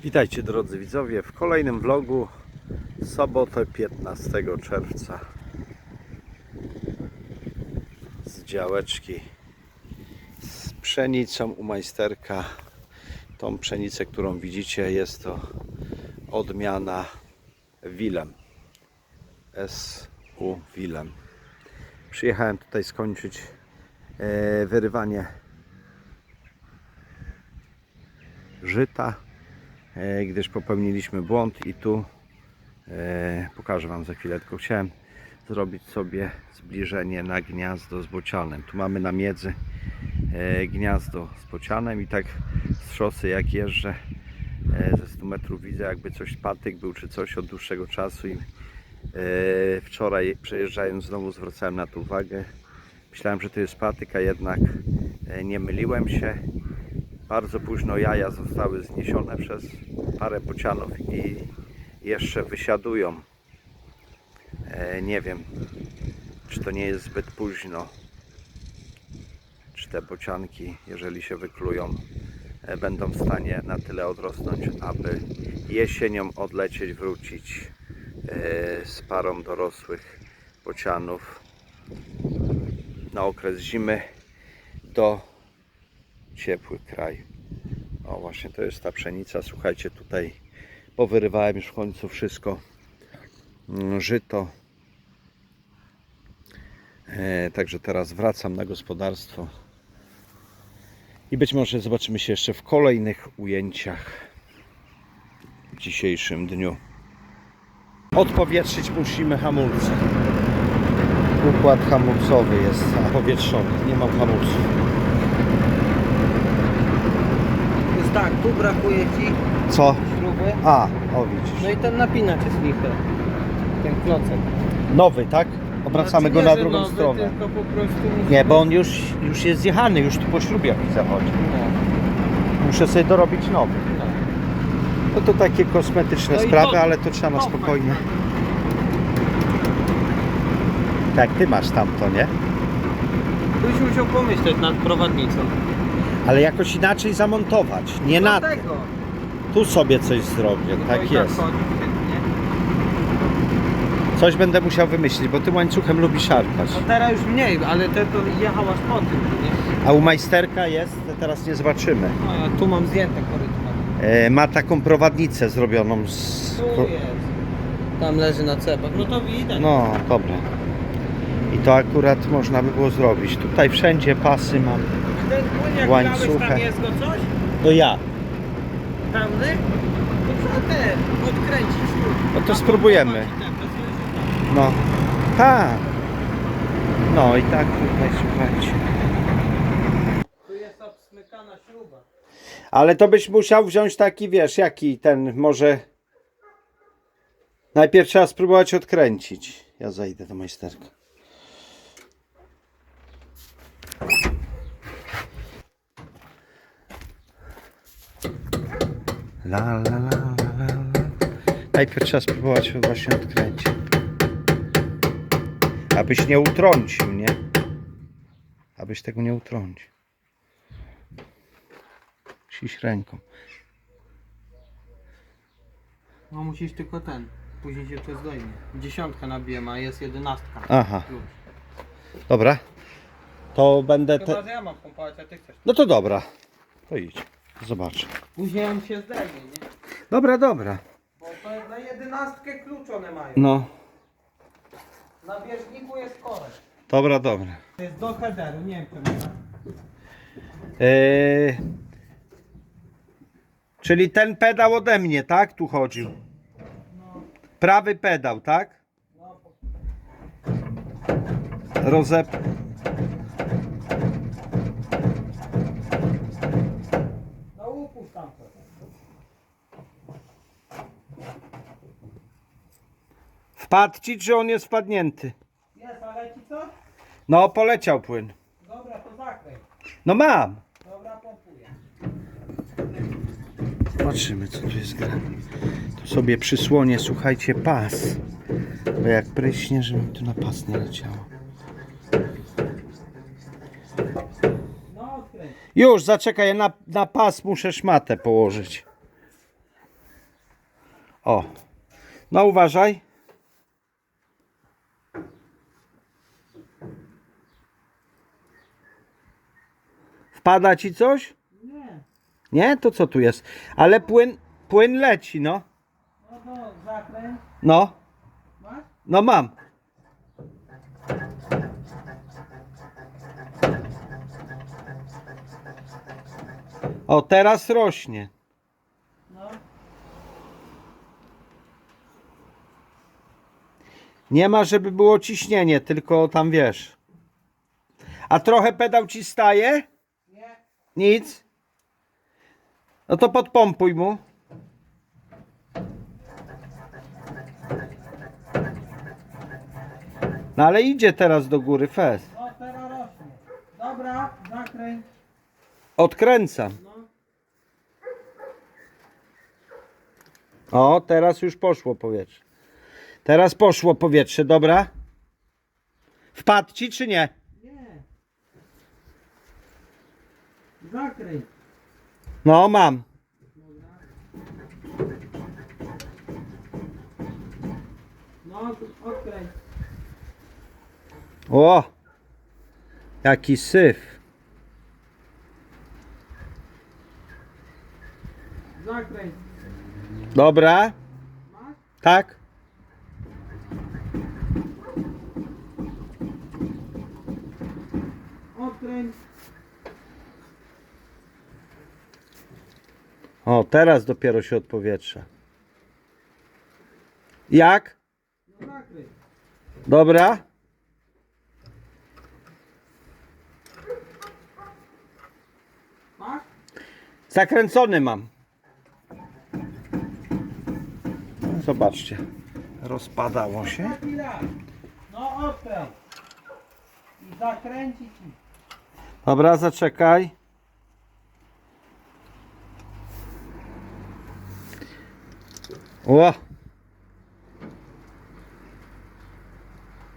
Witajcie drodzy widzowie w kolejnym vlogu sobotę 15 czerwca. Z działeczki z pszenicą u majsterka. Tą pszenicę którą widzicie jest to odmiana Willem. SU Willem. Przyjechałem tutaj skończyć e, wyrywanie żyta gdyż popełniliśmy błąd i tu e, pokażę Wam za chwilę, tylko chciałem zrobić sobie zbliżenie na gniazdo z bocianem. Tu mamy na miedzy e, gniazdo z bocianem i tak z szosy jak jeżdżę e, ze 100 metrów widzę jakby coś patyk był czy coś od dłuższego czasu i e, wczoraj przejeżdżając znowu zwracałem na to uwagę. Myślałem, że to jest patyk, a jednak e, nie myliłem się. Bardzo późno jaja zostały zniesione przez parę bocianów i jeszcze wysiadują. E, nie wiem, czy to nie jest zbyt późno. Czy te bocianki, jeżeli się wyklują, e, będą w stanie na tyle odrosnąć, aby jesienią odlecieć, wrócić e, z parą dorosłych bocianów na okres zimy do ciepły kraj. O właśnie to jest ta pszenica. Słuchajcie, tutaj powyrywałem już w końcu wszystko. Mm, Żyto. E, także teraz wracam na gospodarstwo. I być może zobaczymy się jeszcze w kolejnych ujęciach w dzisiejszym dniu. Odpowietrzyć musimy hamulce. Układ hamulcowy jest powietrzony. Nie mam hamulców. Jest tak, tu brakuje ci Co? śruby. A, o widzisz. No i ten napinacz jest lichy. Ten klocek. Nowy, tak? Obracamy Znaczy go nie, na że drugą nowy, stronę. Tylko po prostu musi... Nie, bo on już, już jest zjechany, już tu po śrubie zachodzi. No, Muszę sobie dorobić nowy. no. No to takie kosmetyczne No i sprawy, to- ale to trzeba na to spokojnie. Tak, ty masz tamto, nie? Byś musiał pomyśleć nad prowadnicą. Ale jakoś inaczej zamontować. Nie na Dlatego. Tu sobie coś zrobię, No tak jest. chodzi. Coś będę musiał wymyślić, bo tym łańcuchem lubi szarpać. No teraz już mniej, ale te to jechałaś po tym, nie? A u majsterka jest, teraz nie zobaczymy. No ja tu mam zdjęte korytko. E, ma taką prowadnicę zrobioną z... Tu jest. Tam leży na cepach. No to widać. No, dobra. I to akurat można by było zrobić. Tutaj wszędzie pasy mam. Ten płyn jak tam jest go coś? To ja. Pełny? To trzeba ten odkręcić tu. No to spróbujemy. wyżycia. No. Tak. No i tak tutaj słuchajcie. Tu jest obsmykana śruba. Ale to byś musiał wziąć taki, wiesz, jaki ten może. Najpierw trzeba spróbować odkręcić. Ja zajdę do majsterka. La la la la la. Najpierw trzeba spróbować właśnie odkręcić. Abyś nie utrącił, nie? Abyś tego nie utrącił. Musisz ręką. No musisz tylko ten. Później się to zdejmie. Dziesiątka nabijem, a jest jedenastka. Aha, Plus. dobra. To będę Chyba, te... że ja mam pompować, a ty chcesz. No to dobra. To idź. Zobacz. Później on się zdejmie, nie? Dobra, dobra. Bo to na jedenastkę klucz one mają. No, Na bieżniku jest korek. dobra, dobra. To jest do headeru, nie wiem czemu. Eee... Czyli ten pedał ode mnie, tak? Tu chodził. Prawy pedał, tak? Rozep... No upuść tam to. Wpadł ci, czy on jest wpadnięty? Jest, a leci co? No, poleciał płyn. Dobra, to zakręć. No mam. Dobra, pompuję. Zobaczymy co tu jest grane. Tu sobie przysłonię, słuchajcie, pas. Bo jak pryśnie, żeby mi tu na pas nie leciało. No. Już, zaczekaj, ja na, na pas muszę szmatę położyć. O. No uważaj. Wpada ci coś? Nie. Nie? To co tu jest? Ale płyn, płyn leci, no. No to zakręt. No. Masz? No mam. O, teraz rośnie. No. Nie ma, żeby było ciśnienie, tylko tam wiesz. A trochę pedał ci staje? Nic. No to podpompuj mu. No ale idzie teraz do góry fez. No teraz rośnie. Dobra, zakręt. Odkręcam. O, teraz już poszło powietrze. Teraz poszło powietrze, dobra? Wpadł ci czy? Nie. Zakręt. No, mam. No, odkręć. O! Jaki syf. Zakręt. Dobra? Masz? Tak? Odkręć. O, teraz dopiero się odpowietrza. Jak? Dobra? Zakręcony mam. Zobaczcie. Rozpadało się. No odkręć. I zakręcić. Dobra, zaczekaj.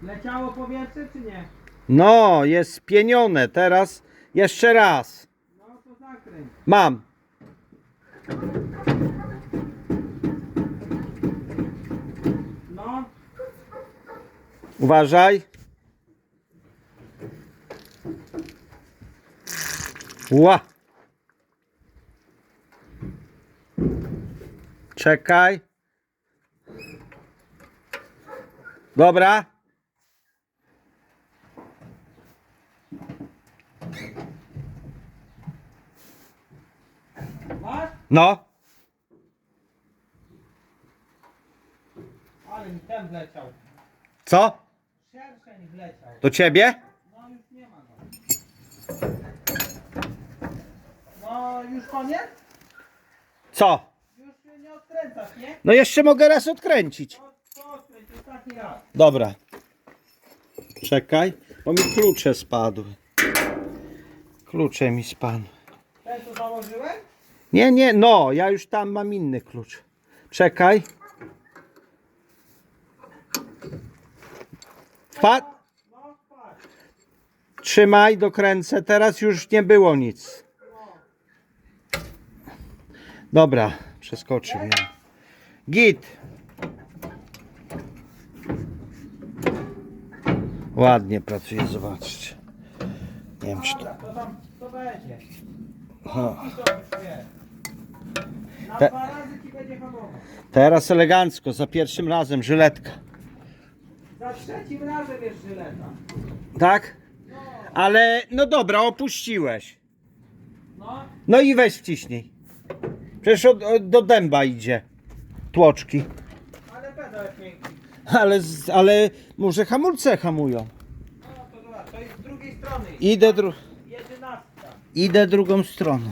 Leciało powietrze czy nie? No, jest spienione. Teraz jeszcze raz. No to zakręć. Mam. No. Uważaj. Ła. Czekaj. Dobra. Masz? No. Ale mi ten wleciał. Co? Szerszeń wleciał. Do ciebie? No już nie ma go. No już koniec? Co? Już się nie odkręcasz, nie? No jeszcze mogę raz odkręcić. No Dobra. Czekaj, bo mi klucze spadły. Klucze mi spadły. Ten co założyłem? Nie, nie, no, ja już tam mam inny klucz. Czekaj. Wpadł. Trzymaj, dokręcę. Teraz już nie było nic. Dobra, przeskoczył. Git. Ładnie pracuje, zobaczcie. Nie wiem, czy to... Dobra, to tam to będzie. O. I to już wie. Na Te- dwa razy ci będzie hamował. Teraz elegancko, za pierwszym razem, żyletka. Za trzecim razem jest żyleta. Tak? No, Ale, no dobra, opuściłeś. no. No i weź wciśnij. Przecież od, od, do dęba idzie. Tłoczki. Ale pedał jest miękki. Ale, ale może hamulce hamują. No to dobra, to jest z drugiej strony. Idę, dru idę drugą stroną.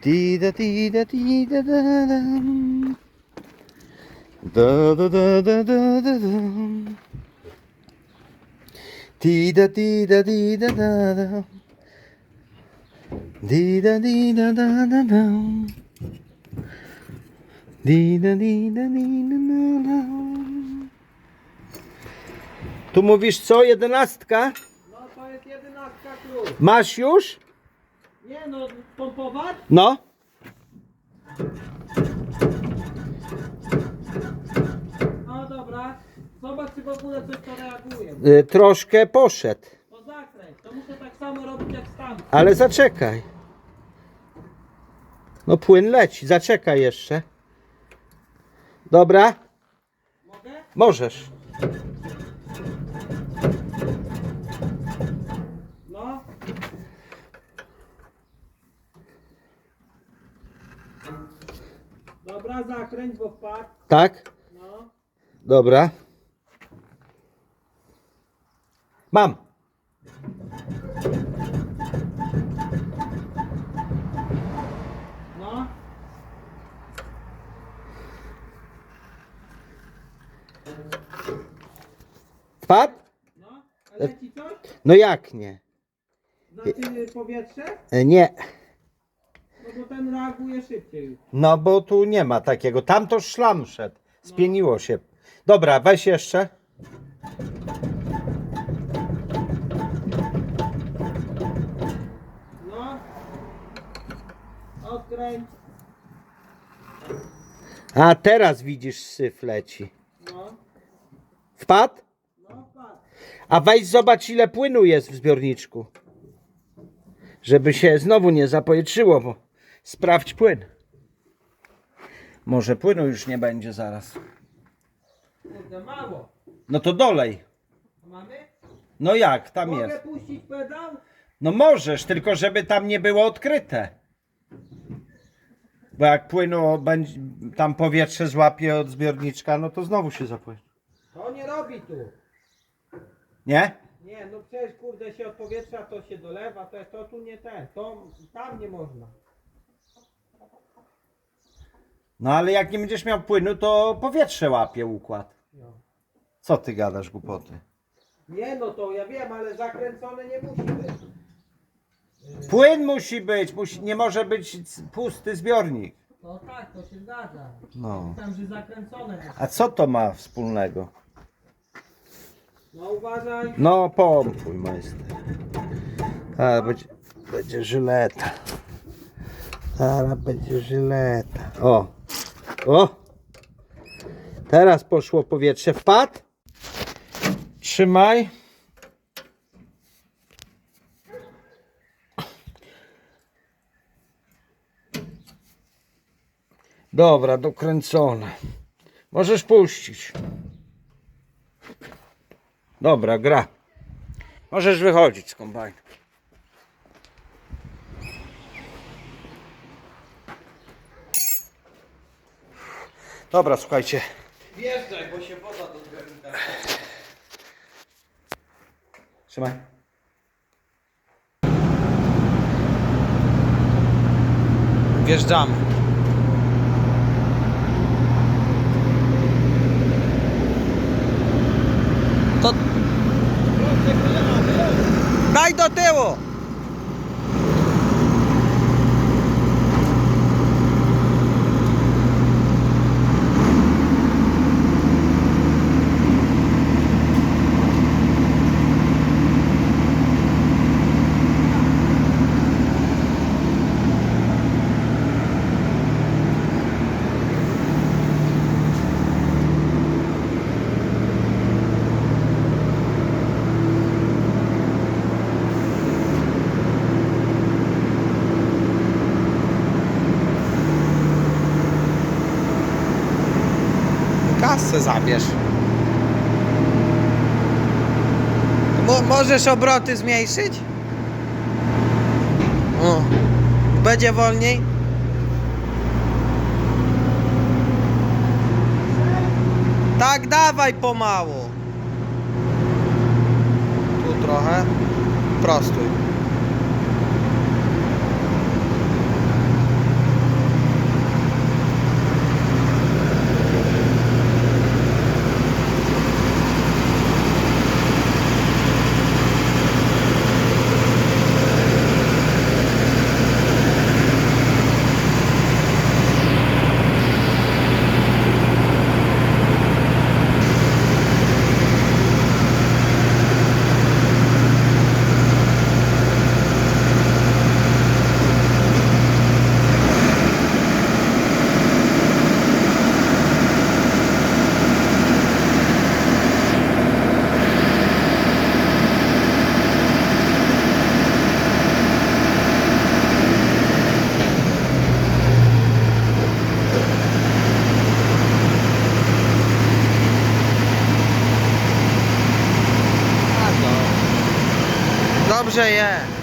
Tida, tida, tida, da, da. Da, da, da, da, da, da, da. Tida, tida, tida, da, da. Dida, dida, da, da, da. Dida, dida, dida, da, da. Tu mówisz co, jedenastka? No to jest jedenastka klucz. Masz już? Nie no, pompować? No dobra. Zobacz czy w ogóle coś to reaguje. Y, troszkę poszedł. To zakręć. To muszę tak samo robić jak tam. Ale zaczekaj. No płyn leci, zaczekaj jeszcze. Dobra, Mogę? możesz. No. Dobra, zakręć, bo wpadł. Tak? No. Dobra. Mam. No. Wpadł? No. A leci coś? No jak nie? Znaczy powietrze? E, Nie. No bo ten reaguje szybciej. No bo tu nie ma takiego. Tam to szlam szedł. Spieniło się. Dobra, weź jeszcze. No. A teraz widzisz syf leci. No. Wpadł? No wpadł. A weź zobacz ile płynu jest w zbiorniczku. Żeby się znowu nie zapowietrzyło, bo sprawdź płyn. Może płynu już nie będzie zaraz. Kurde, mało. No to dolej. A mamy? No jak, tam Mogę jest. puścić pedał? No możesz, tylko żeby tam nie było odkryte. Bo jak płynu będzie, tam powietrze złapie od zbiorniczka, no to znowu się zapłynie. To nie robi tu. Nie? Nie, no przecież kurde się od powietrza to się dolewa, to, to tu nie ten, to tam nie można. No ale jak nie będziesz miał płynu, to powietrze łapie układ. No. Co ty gadasz głupoty? Nie no to ja wiem, ale zakręcone nie musi być. Płyn musi być, musi, nie może być pusty zbiornik. No tak, to się zgadza. No. Tam, że zakręcone. A co to ma wspólnego? No uważaj. No pompuj majster. A będzie, będzie żyleta. Teraz będzie żyleta. O. O. Teraz poszło powietrze. Wpadł. Trzymaj. Dobra, dokręcone. Możesz puścić. Dobra, gra. Możesz wychodzić z kombajnu. Dobra, słuchajcie. Wjeżdżaj, bo się woda do zbiornika. Trzymaj. Wjeżdżamy. Daj do tyłu! Kasę zabierz. Mo możesz obroty zmniejszyć? O. Będzie wolniej? Tak, dawaj pomału. Tu trochę. Prostuj. Dobrze jest. Daj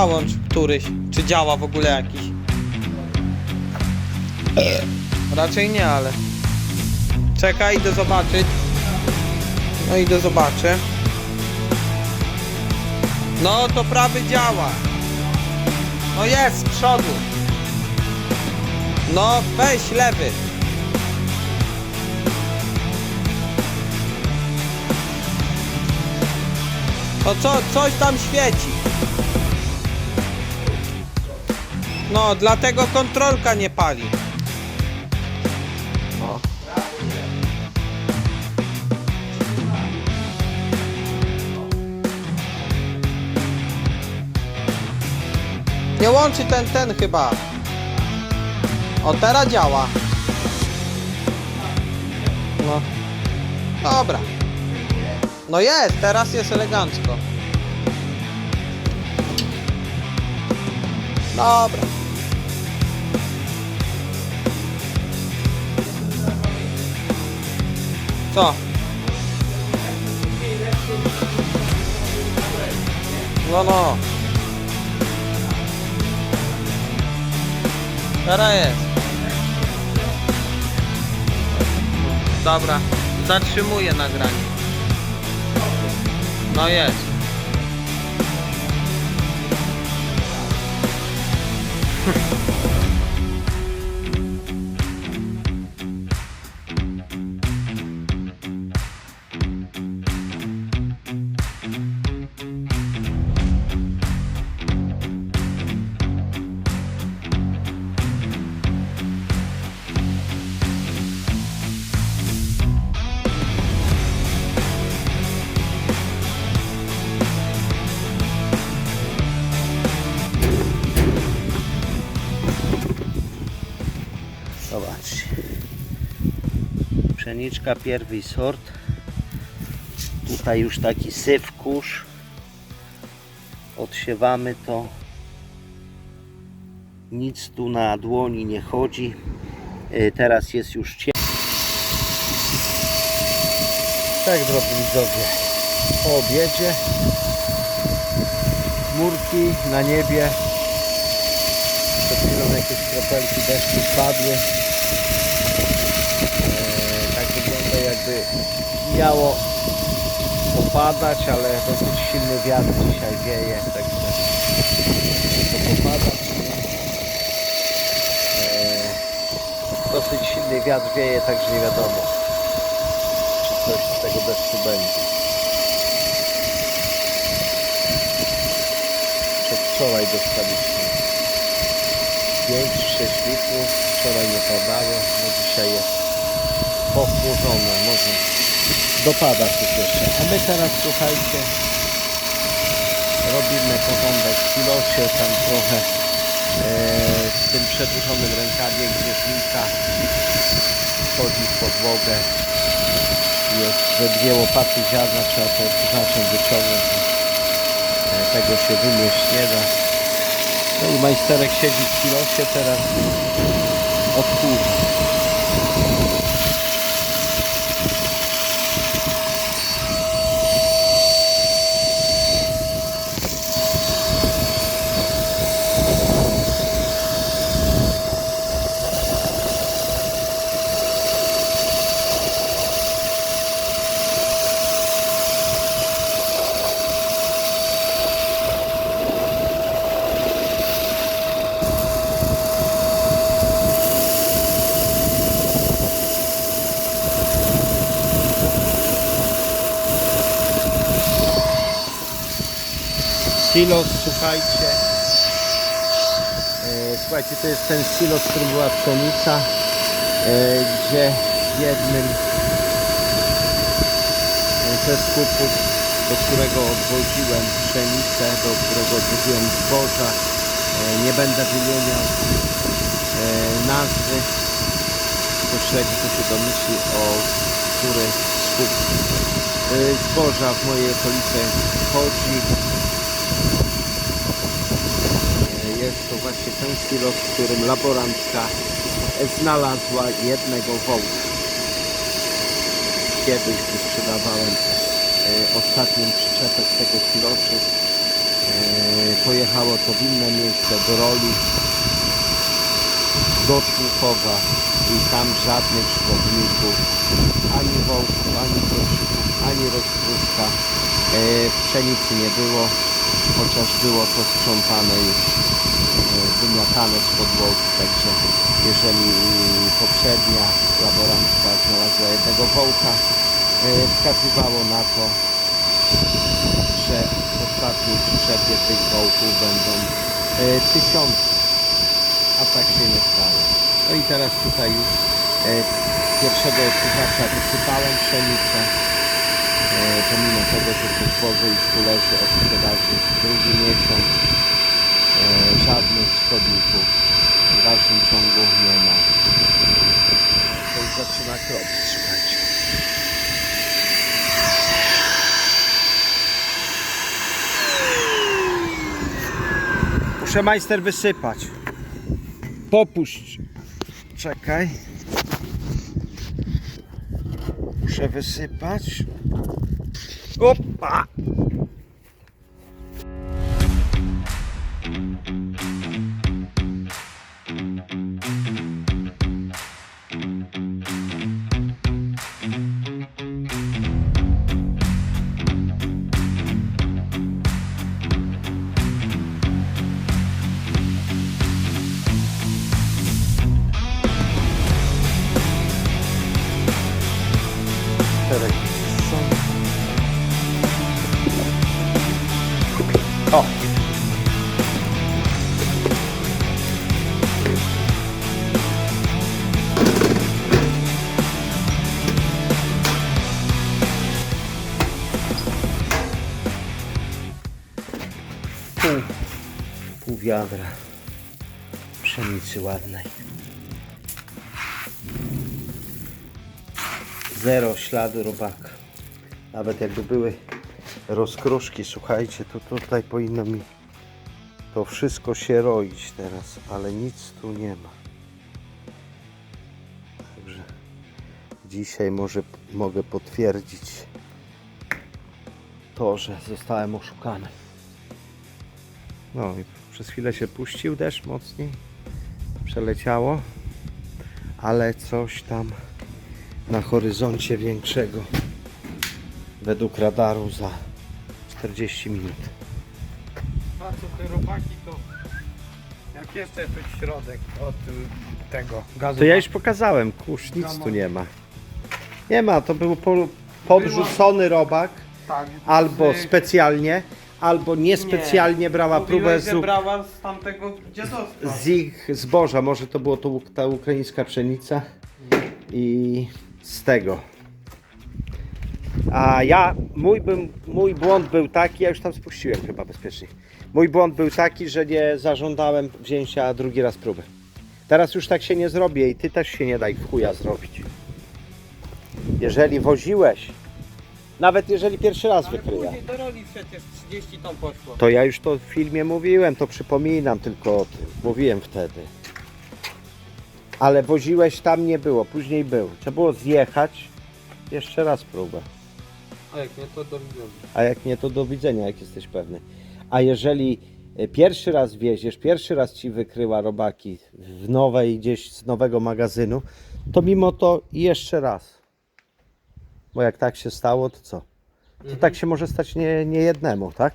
załącz któryś. Czy działa w ogóle jakiś? Raczej nie, ale... Czekaj, idę zobaczyć. No idę zobaczę. No to prawy działa. No jest z przodu. No weź lewy. No co, coś tam świeci. No, dlatego kontrolka nie pali. O. Nie łączy ten, ten chyba. O, teraz działa. No. Dobra. No jest, teraz jest elegancko. Dobra. Co? No no. Teraz jest. Dobra, zatrzymuję nagranie. No jest. Pszeniczka pierwszy sort. Tutaj już taki syf kurz. Odsiewamy to. Nic tu na dłoni nie chodzi. Y, Teraz jest już ciemno. Tak drodzy widzowie. Po obiedzie. Chmurki na niebie. Przed chwilą jakieś kropelki deszczu spadły. E, tak wygląda jakby miało popadać, ale dosyć silny wiatr dzisiaj wieje, także to popada. E, dosyć silny wiatr wieje, także nie wiadomo czy coś z tego deszczu będzie. Przedwczoraj dostaliśmy 5-6 litrów, wczoraj nie padało, no dzisiaj jest pochmurzone, może dopada coś jeszcze. A my teraz słuchajcie, robimy porządek w silosie, tam trochę e, w tym przedłużonym rękawie, gdzie wchodzi w podłogę. Jest ze dwie łopaty ziarna, trzeba to odkurzaczem wyciągnąć. e, Tego się wymieść nie da. No i majsterek siedzi w silosie teraz odkurza. Silos, słuchajcie. E, Słuchajcie, to jest ten silos, w którym była pszenica, e, gdzie w jednym e, ze skupów do którego odwoziłem pszenicę, do którego odwoziłem zboża. Nie będę wymieniał nazwy. Kto śledzi, to się domyśli, o który skup zboża w mojej okolicy chodzi. E, Jest to silos, w którym laborantka znalazła jednego wołka. Kiedyś, sprzedawałem e, ostatnią przyczepę z tego silosu, e, pojechało to w inne miejsce, do roli, do i tam żadnych szkodników, ani wołków, ani proszyków, ani roztruska e, w pszenicy nie było, chociaż było to sprzątane już, e, wymiatane z podłogi, także jeżeli poprzednia laborantka znalazła jednego wołka, e, wskazywało na to, że w ostatniej przyczepie tych wołków będą e, tysiące, a tak się nie stało. No i teraz tutaj już e, pierwszego odkurzacza wysypałem pszenicę, pomimo tego, że to zboże już tu leży od sprzedaży drugi miesiąc, żadnych szkodników w dalszym ciągu nie ma. To już zaczyna kropić, słuchajcie. Muszę majster wysypać. Popuść. Czekaj. Muszę wysypać. Opa! Pół, pół wiadra pszenicy ładnej. Zero śladu robaka. Nawet jakby były rozkruszki, słuchajcie, to tutaj powinno mi to wszystko się roić teraz, ale nic tu nie ma. Także dzisiaj może mogę potwierdzić to, że zostałem oszukany. No i przez chwilę się puścił deszcz mocniej, przeleciało, ale coś tam na horyzoncie większego. Według radaru za 40 minut. Co te robaki to... Jak jeszcze tu środek od tego gazu... To ja już pokazałem, kurz, nic tu nie ma. Nie ma, to był po, podrzucony robak, Tak, albo z- specjalnie, albo niespecjalnie brała Mówiłeś, próbę że z, brała z tamtego dziadostwa. z ich zboża. Może to było to uk- ta ukraińska pszenica i z tego. A ja, mój, bym, mój błąd był taki, ja już tam spuściłem chyba bezpiecznie. Mój błąd był taki, że nie zażądałem wzięcia drugi raz próby. Teraz już tak się nie zrobię i ty też się nie daj w chuja zrobić. Jeżeli woziłeś, nawet jeżeli pierwszy raz Ale wykryja, później do roli przecież 30 ton poszło. to ja już to w filmie mówiłem, to przypominam tylko o tym. Mówiłem wtedy. Ale woziłeś tam nie było, później był. Trzeba było zjechać, jeszcze raz próbę. A jak nie, to do widzenia. A jak nie, to do widzenia, jak jesteś pewny. A jeżeli e, pierwszy raz wieziesz, pierwszy raz ci wykryła robaki w nowej, gdzieś z nowego magazynu, to mimo to jeszcze raz. Bo jak tak się stało, to co? To tak się może stać nie, nie jednemu, tak?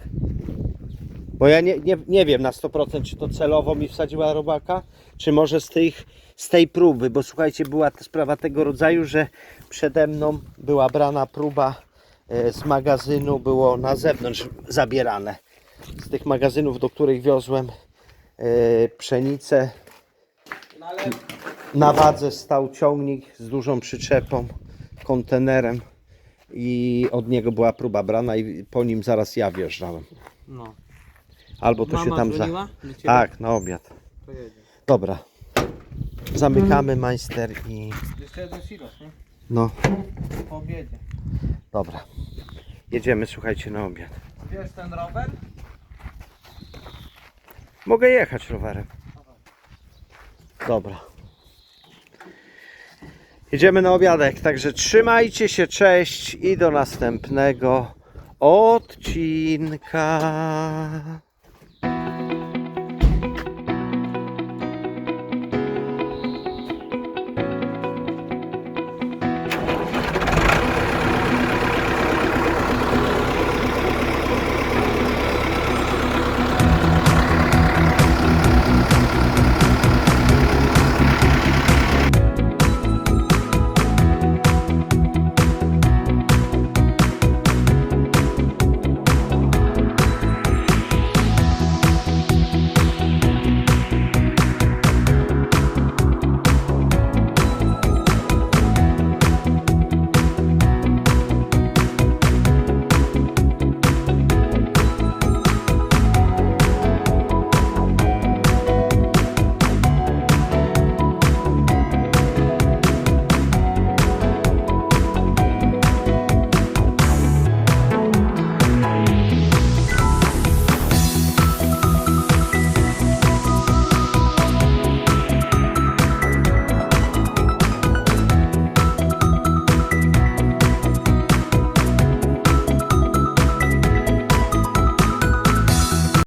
Bo ja nie, nie, nie wiem na 100% czy to celowo mi wsadziła robaka, czy może z, tych, z tej próby, bo słuchajcie, była ta sprawa tego rodzaju, że przede mną była brana próba e, z magazynu, było na zewnątrz zabierane. Z tych magazynów, do których wiozłem e, pszenicę, na wadze stał ciągnik z dużą przyczepą, kontenerem i od niego była próba brana i po nim zaraz ja wjeżdżałem. No. Albo to Mama się tam za... dzwoniła do ciebie? Tak, na obiad. To jedzie. Dobra. Zamykamy majster i Jeszcze jeden silos, nie? no, Po obiedzie. dobra. Jedziemy, słuchajcie, na obiad. Wiesz ten rower? Mogę jechać rowerem. Dobra. Jedziemy na obiadek, także trzymajcie się, cześć i do następnego odcinka.